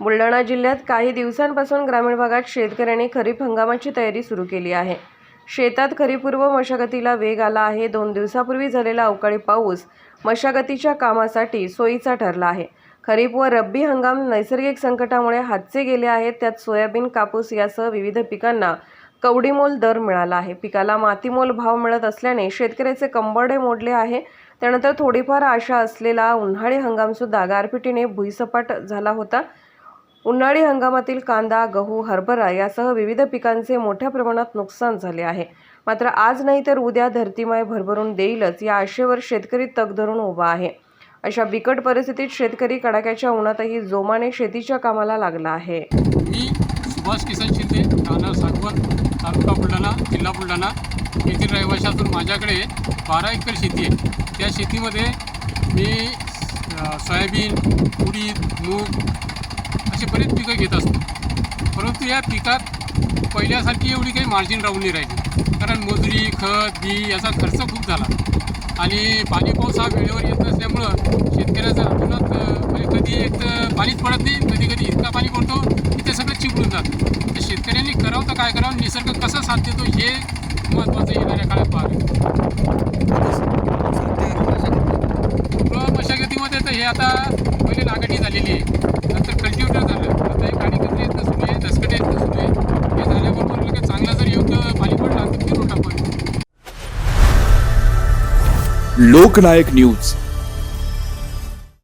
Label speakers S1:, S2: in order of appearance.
S1: बुलढाणा जिल्ह्यात काही दिवसांपासून ग्रामीण भागात शेतकऱ्यांनी खरीप हंगामाची तयारी सुरू केली आहे. शेतात खरीपूर्व मशागतीला वेग आला आहे. दोन दिवसापूर्वी झालेला अवकाळी पाऊस मशागतीच्या कामासाठी सोयीचा ठरला आहे. खरीप व रब्बी हंगाम नैसर्गिक संकटामुळे हातचे गेले आहेत. त्यात सोयाबीन कापूस यासह विविध पिकांना कवडीमोल दर मिळाला आहे. पिकाला मातीमोल भाव मिळत असल्याने शेतकऱ्याचे कंबरडे मोडले आहे. त्यानंतर थोडीफार आशा असलेला उन्हाळी हंगामसुद्धा गारपिटीने भुईसपाट झाला होता. उन्हाळी हंगामातील कांदा गहू हरभरा यासह विविध पिकांचे मोठ्या प्रमाणात नुकसान झाले आहे. मात्र आज नाही तर उद्या धरतीमाय भरभरून देईलच या आशेवर शेतकरी तग धरून उभा आहे. अशा बिकट परिस्थितीत शेतकरी कडाक्याच्या उन्हातही जोमाने शेतीच्या कामाला लागला आहे.
S2: मी सुभाष किसन शिंदे राहणार सागवण तालुका बुलढाणा जिल्हा बुलढाणा. येथील रहिवासी असून माझ्याकडे बारा एकर शेती आहे. त्या शेतीमध्ये मी सोयाबीन उडीद मूग असे बरेच पिकं घेत असतो. परंतु या पिकात पहिल्यासारखी एवढी काही मार्जिन राहून नाही राहिली. कारण मजुरी खत बी याचा खर्च खूप झाला. आणि पाणी पाऊस हा वेळेवर येत नसल्यामुळं शेतकऱ्याचं अतोनात अ, म्हणजे कधी एक तर पाणीच पडत नाही कधी कधी इतका पाणी पडतो की ते सगळं चिपळून जातं. तर शेतकऱ्यांनी करावं तर काय करावं निसर्ग कसा साथ देतो हे महत्त्वाचं येणाऱ्या काळात पाहावे मशागतीमध्ये तर हे आता पहिले नागटी झालेली आहे.
S3: लोकनायक न्यूज.